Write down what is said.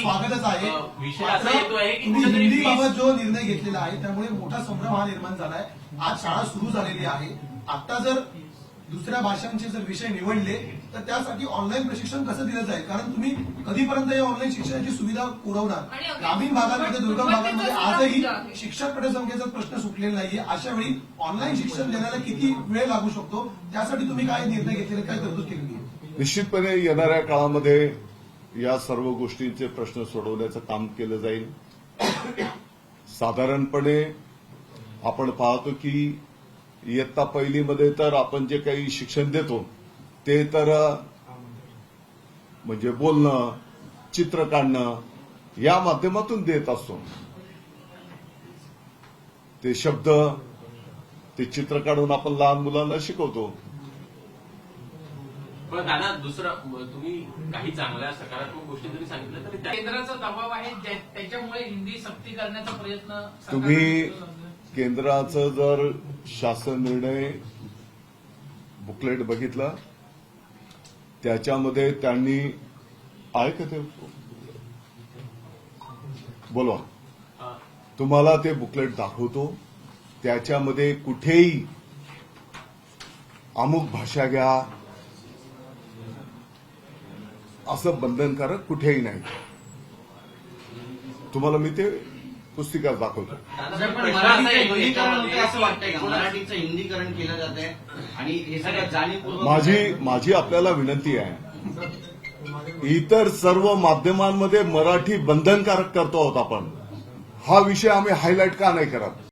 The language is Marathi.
स्वागतच आहे. हिंदीबाबत जो निर्णय घेतलेला आहे त्यामुळे मोठा संभ्रम हा निर्माण झालाय. आज शाळा सुरू झालेली आहे. आता जर दुसऱ्या भाषांचे जर विषय निवडले तर त्यासाठी ऑनलाईन प्रशिक्षण कसं दिलं जाईल? कारण तुम्ही कधीपर्यंत या ऑनलाईन शिक्षणाची सुविधा पुरवणार? ग्रामीण भागामध्ये दुर्गम भागामध्ये आजही. शिक्षक पटसंख्येचा प्रश्न सुटलेला नाहीये. अशा वेळी ऑनलाईन शिक्षण देण्याला किती वेळ लागू शकतो? त्यासाठी तुम्ही काय निर्णय घेतलेले काय तरतूद केलेली आहे? निश्चितपणे येणाऱ्या काळामध्ये या सर्व गोष्टींचे प्रश्न सोडवण्याचं काम केलं जाईल. साधारणपणे आपण पाहतो की इयत्ता पहिलीमध्ये तर आपण जे काही शिक्षण देतो ते तर म्हणजे बोलणं चित्र काढणं या माध्यमातून देत असतो. ते शब्द ते चित्र काढून आपण लहान मुलांना शिकवतो. पण दादा दुसरं तुम्ही काही चांगल्या सकारात्मक गोष्टी जरी सांगितल्या तरी त्या- केंद्राचा दबाव आहे ज्या- त्याच्यामुळे हिंदी सक्ती करण्याचा प्रयत्न सरकारने तुम्ही केला जातोय. केंद्राचं जर शासन निर्णय बुकलेट बघितलं त्याच्यामध्ये त्यांनी आहे. का ते बोलवा. अ, तुम्हाला ते बुकलेट दाखवतो त्याच्यामध्ये कुठेही अमुक भाषा घ्या असं बंधनकारक कुठेही नाही. तुम्हाला मी ते पुस्तिका दाखवतो. हे जाणीवपूर्वक माझी माझी आपल्याला विनंती आहे. इतर सर्व माध्यमांमध्ये मराठी बंधनकारक करतो आहोत आपण. हा विषय आम्ही हायलाईट का नाही करत?